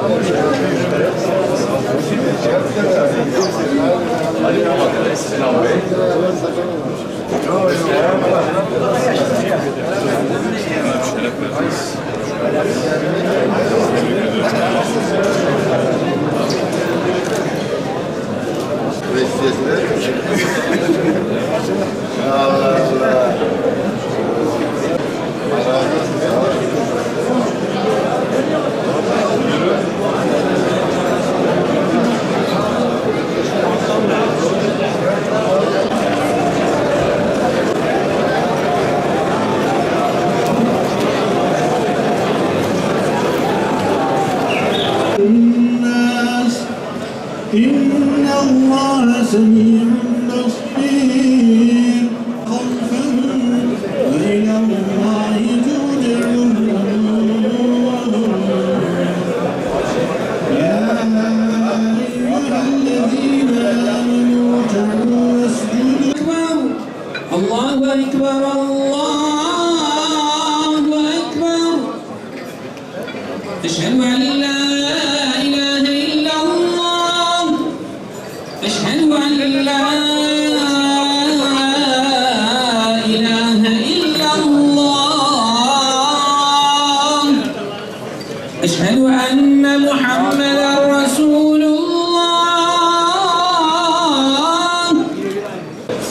Allah إن الله سميع بصير. خوفا وإلى الله ترجع يا أيها الذين آمنوا اركعوا واسجدوا. الله أكبر الله أكبر. أشهد أن لا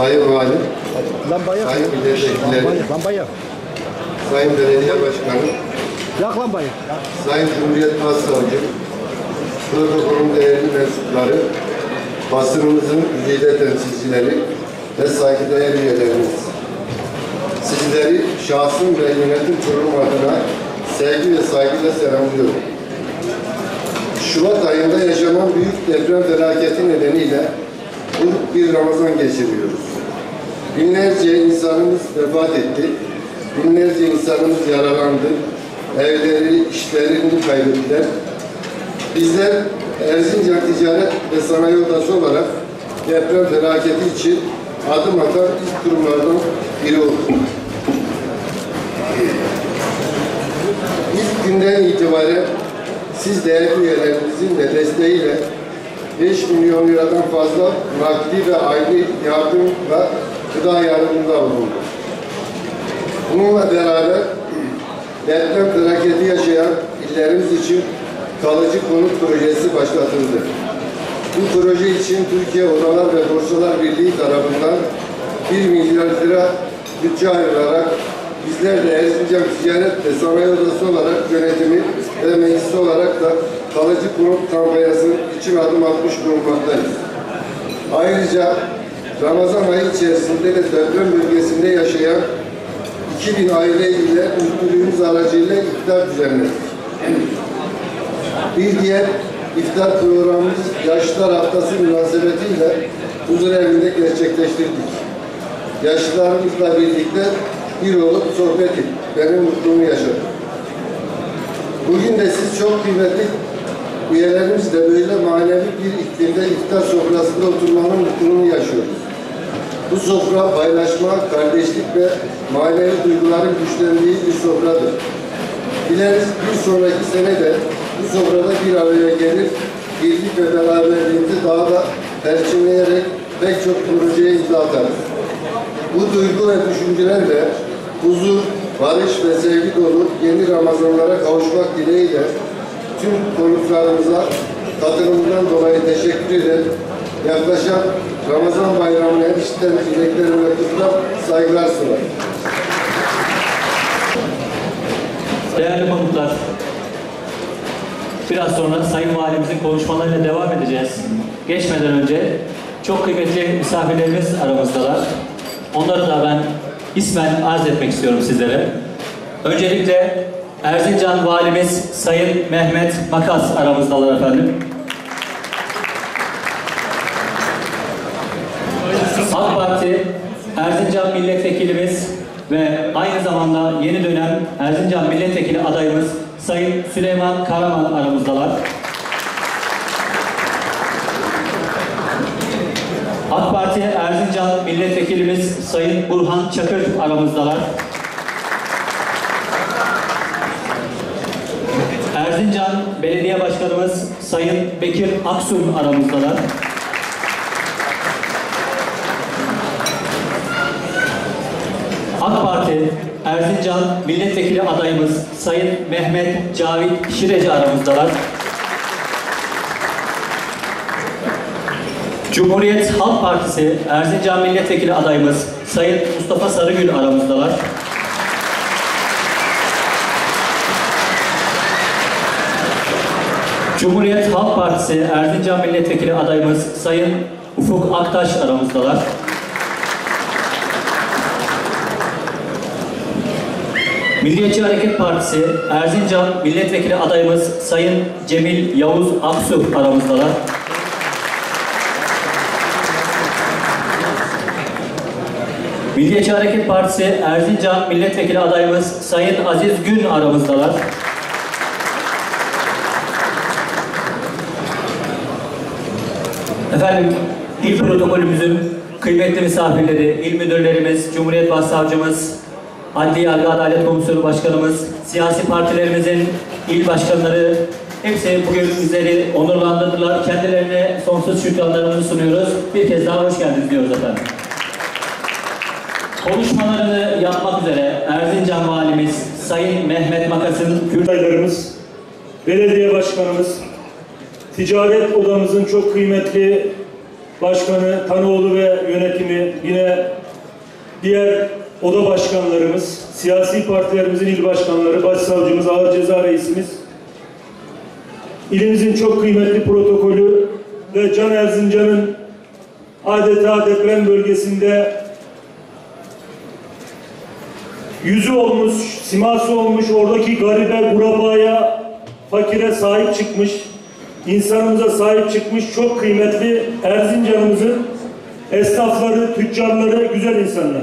Sayın Valim, Lambayı yak. Sayın Milletvekilleri, Lambayı, lambayı yak. Sayın Belediye Başkanı, Yak lambayı. Sayın Cumhuriyet Başsavcı, protokolün değerli mensupları, basınımızın güzide temsilcileri ve saygıdeğer üyelerimiz. Sizleri şahsım ve yönetim kurulu adına sevgi ve saygıyla selamlıyorum. Şubat ayında yaşanan büyük deprem felaketi nedeniyle bu bir Ramazan geçiriyoruz. Binlerce insanımız vefat etti. Binlerce insanımız yaralandı. Evleri, işlerini kaybettiler. Bizler Erzincan Ticaret ve Sanayi Odası olarak deprem felaketi için adım atan ilk kurumlardan biri olduk. İlk günden itibaren siz değerli üyelerimizin de desteğiyle 5 milyon liradan fazla nakdi ve aylık yardımla gıda yardımında bulunduk. Bununla beraber deprem felaketi yaşayan illerimiz için kalıcı konut projesi başlatıldı. Bu proje için Türkiye Odalar ve Borsalar Birliği tarafından 1 milyar lira bütçe ayrılarak bizler de Erzincan Ticaret ve Sanayi Odası olarak yönetimi ve meclisi olarak da kalıcı konut kampanyası için adım atmış bulunmaktayız. Ayrıca Ramazan ayı içerisinde de deprem bölgesinde yaşayan 2000 aile ile mutluluğumuz aracıyla iftar düzenledik. Bir diğer iftar programımız Yaşlılar Haftası münasebetiyle huzur evinde gerçekleştirdik. Yaşlılarımızla birlikte bir olup sohbet ettik. Benim mutluluğumu yaşadık. Bugün de siz çok kıymetli üyelerimizle böyle manevi bir iklimde iftar sofrasında oturmanın mutluluğunu yaşıyoruz. Bu sofra paylaşma, kardeşlik ve manevi duyguların güçlendiği bir sofradır. Dileriz bir sonraki sene de bu sofrada bir araya gelir, birlik ve beraberliğimizi daha da perçinleyerek pek çok projeye imza atarız. Bu duygu ve düşüncelerle huzur, barış ve sevgi dolu yeni Ramazanlara kavuşmak dileğiyle tüm konuklarımıza katılımından dolayı teşekkür eder. Yaklaşan Ramazan bayramını en içten dileklerimle kutlar, saygılar sunar. Değerli konuklar, biraz sonra Sayın Valimizin konuşmalarıyla devam edeceğiz. Geçmeden önce çok kıymetli misafirlerimiz aramızdalar. Onları da ben ismen arz etmek istiyorum sizlere. Öncelikle Erzincan Valimiz Sayın Mehmet Makas aramızdalar efendim. AK Parti Erzincan Milletvekilimiz ve aynı zamanda yeni dönem Erzincan Milletvekili adayımız Sayın Süleyman Karaman aramızdalar. AK Parti Erzincan Milletvekilimiz Sayın Burhan Çakır aramızdalar. Erzincan Belediye Başkanımız Sayın Bekir Aksun aramızdalar. AK Parti Erzincan Milletvekili adayımız Sayın Mehmet Cavit Şireci aramızdalar. Cumhuriyet Halk Partisi Erzincan Milletvekili adayımız Sayın Mustafa Sarıgül aramızdalar. Cumhuriyet Halk Partisi Erzincan Milletvekili adayımız Sayın Ufuk Aktaş aramızdalar. Milliyetçi Hareket Partisi Erzincan Milletvekili adayımız Sayın Cemil Yavuz Aksu aramızdalar. Milliyetçi Hareket Partisi Erzincan Milletvekili adayımız Sayın Aziz Gün aramızdalar. Efendim, il protokolümüzün kıymetli misafirleri, il müdürlerimiz, Cumhuriyet Başsavcımız, Adli Yargı Adalet Komisyonu Başkanımız, siyasi partilerimizin il başkanları, hepsi bugün bizleri onurlandırdılar. Kendilerine sonsuz şükranlarımızı sunuyoruz. Bir kez daha hoş geldiniz diyoruz efendim. Konuşmalarını yapmak üzere Erzincan Valimiz Sayın Mehmet Makas'ın Kürt adaylarımız, belediye başkanımız, ticaret odamızın çok kıymetli başkanı Tanoğlu ve yönetimi, yine diğer oda başkanlarımız, siyasi partilerimizin il başkanları, başsavcımız, ağır ceza reisimiz, ilimizin çok kıymetli protokolü ve Can Erzincan'ın adeta deprem bölgesinde yüzü olmuş, siması olmuş, oradaki garibe, kurabaya, fakire sahip çıkmış, insanımıza sahip çıkmış çok kıymetli Erzincan'ımızın esnafları, tüccarları, güzel insanlar.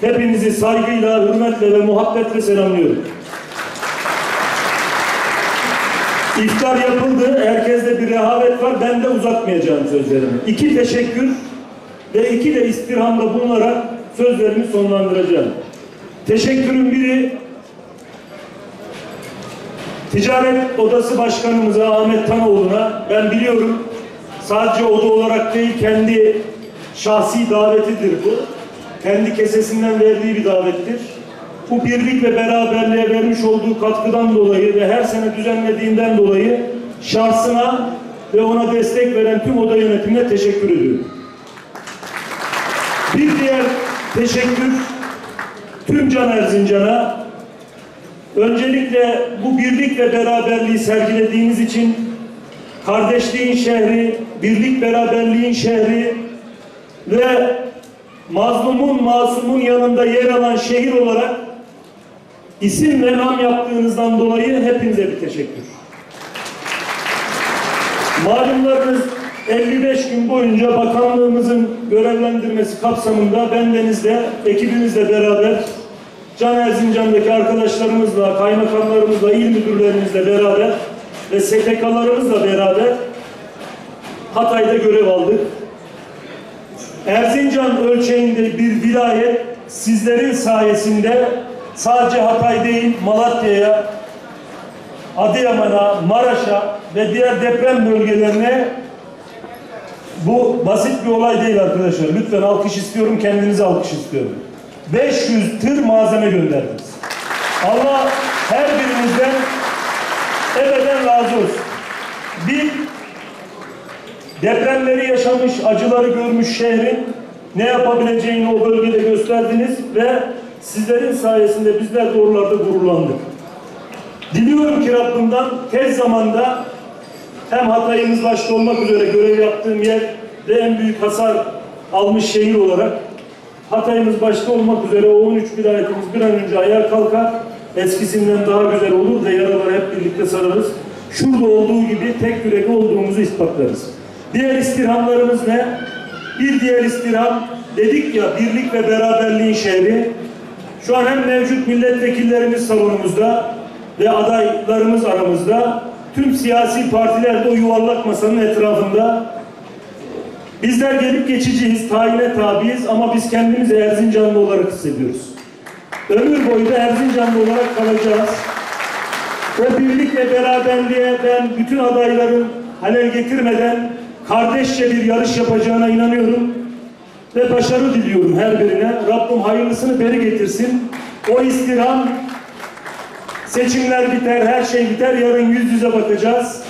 Hepinizi saygıyla, hürmetle ve muhabbetle selamlıyorum. İftar yapıldı, herkeste bir rehavet var, ben de uzatmayacağım sözlerimi. İki teşekkür ve iki de istirhamda bulunarak sözlerimi sonlandıracağım. Teşekkürün biri Ticaret Odası Başkanımıza Ahmet Tanoğlu'na ben biliyorum sadece oda olarak değil kendi şahsi davetidir bu. Kendi kesesinden verdiği bir davettir. Bu birlik ve beraberliğe vermiş olduğu katkıdan dolayı ve her sene düzenlediğinden dolayı şahsına ve ona destek veren tüm oda yönetimine teşekkür ediyorum. Bir diğer teşekkür tüm Can Erzincan'a öncelikle bu birlik ve beraberliği sergilediğiniz için kardeşliğin şehri, birlik beraberliğin şehri ve mazlumun masumun yanında yer alan şehir olarak isim ve nam yaptığınızdan dolayı hepinize bir teşekkür. Malumlarınız 55 gün boyunca bakanlığımızın görevlendirmesi kapsamında bendenizle, ekibimizle beraber Can Erzincan'daki arkadaşlarımızla, kaymakamlarımızla, il müdürlerimizle beraber ve STK'larımızla beraber Hatay'da görev aldık. Erzincan ölçeğinde bir vilayet sizlerin sayesinde sadece Hatay değil Malatya'ya, Adıyaman'a, Maraş'a ve diğer deprem bölgelerine bu basit bir olay değil arkadaşlar. Lütfen alkış istiyorum, kendinize alkış istiyorum. 500 tır malzeme gönderdiniz. Allah her birinizden ebeden razı olsun. Bir depremleri yaşamış, acıları görmüş şehrin ne yapabileceğini o bölgede gösterdiniz ve sizlerin sayesinde bizler de oralarda gururlandık. Diliyorum ki Rabbimden tez zamanda hem Hatay'ımız başta olmak üzere görev yaptığım yer ve en büyük hasar almış şehir olarak Hatay'ımız başta olmak üzere o 13 vilayetimiz bir an önce ayağa kalkar. Eskisinden daha güzel olur ve yaraları hep birlikte sararız. Şurada olduğu gibi tek yürekli olduğumuzu ispatlarız. Diğer istirhamlarımız ne? Bir diğer istirham dedik ya birlik ve beraberliğin şehri. Şu an hem mevcut milletvekillerimiz salonumuzda ve adaylarımız aramızda. Tüm siyasi partiler de o yuvarlak masanın etrafında Bizler gelip geçiciyiz, tayine tabiiz ama biz kendimizi Erzincanlı olarak hissediyoruz. Ömür boyu da Erzincanlı olarak kalacağız. O birlik ve beraberliğe ben bütün adayların halel getirmeden kardeşçe bir yarış yapacağına inanıyorum ve başarı diliyorum her birine. Rabbim hayırlısını beri getirsin. O istirham seçimler biter, her şey biter. Yarın yüz yüze bakacağız.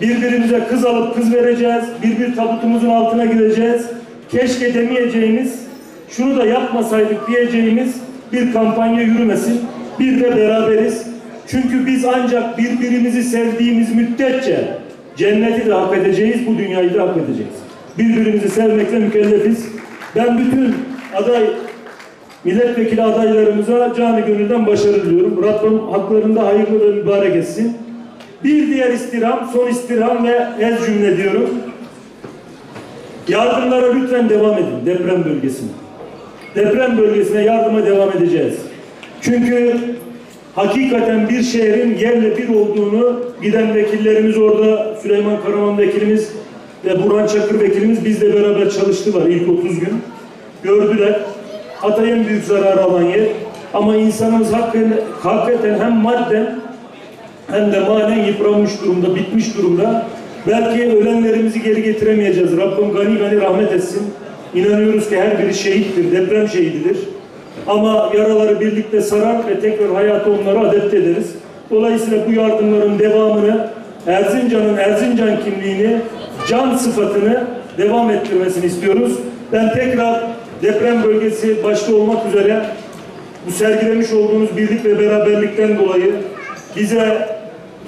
Birbirimize kız alıp kız vereceğiz. Bir bir tabutumuzun altına gireceğiz. Keşke demeyeceğimiz, şunu da yapmasaydık diyeceğimiz bir kampanya yürümesin. Bir de beraberiz. Çünkü biz ancak birbirimizi sevdiğimiz müddetçe cenneti de hak edeceğiz, bu dünyayı da hak edeceğiz. Birbirimizi sevmekle mükellefiz. Ben bütün aday milletvekili adaylarımıza canı gönülden başarı diliyorum. Rabbim haklarında hayırlı ve mübarek etsin. Bir diğer istirham, son istirham ve ez cümle diyorum. Yardımlara lütfen devam edin deprem bölgesine. Deprem bölgesine yardıma devam edeceğiz. Çünkü hakikaten bir şehrin yerle bir olduğunu giden vekillerimiz orada Süleyman Karaman vekilimiz ve Burhan Çakır vekilimiz bizle beraber çalıştılar ilk 30 gün. Gördüler. Hatay en büyük zararı alan yer. Ama insanımız hakikaten, hakikaten hem madden hem de manen yıpranmış durumda, bitmiş durumda. Belki ölenlerimizi geri getiremeyeceğiz. Rabbim gani gani rahmet etsin. İnanıyoruz ki her biri şehittir, deprem şehididir. Ama yaraları birlikte sarar ve tekrar hayata onları adapte ederiz. Dolayısıyla bu yardımların devamını Erzincan'ın Erzincan kimliğini, can sıfatını devam ettirmesini istiyoruz. Ben tekrar deprem bölgesi başta olmak üzere bu sergilemiş olduğunuz birlik ve beraberlikten dolayı bize,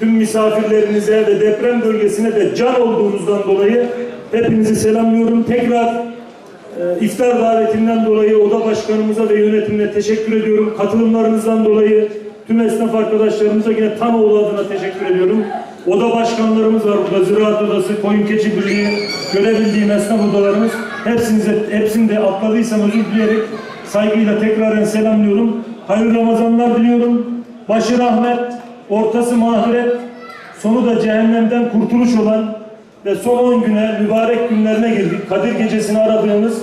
tüm misafirlerinize ve deprem bölgesine de can olduğunuzdan dolayı hepinizi selamlıyorum. Tekrar e, iftar davetinden dolayı oda başkanımıza ve yönetimine teşekkür ediyorum. Katılımlarınızdan dolayı tüm esnaf arkadaşlarımıza yine Tanoğlu adına teşekkür ediyorum. Oda başkanlarımız var burada. Ziraat Odası, Koyun Keçi Birliği, görebildiğim esnaf odalarımız. Hepsinize, hepsini de atladıysam özür dileyerek saygıyla tekraren selamlıyorum. Hayırlı Ramazanlar diliyorum. Başı rahmet, ortası mağfiret, sonu da cehennemden kurtuluş olan ve son 10 güne, mübarek günlerine girdik. Kadir gecesini aradığımız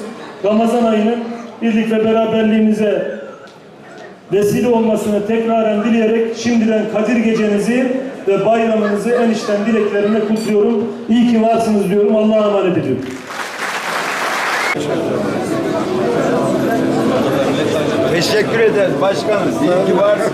Ramazan ayının birlik ve beraberliğimize vesile olmasını tekraren dileyerek şimdiden Kadir gecenizi ve bayramınızı en içten dileklerimle kutluyorum. İyi ki varsınız diyorum. Allah'a emanet ediyorum. Teşekkür ederiz başkanım. İyi ki varsın.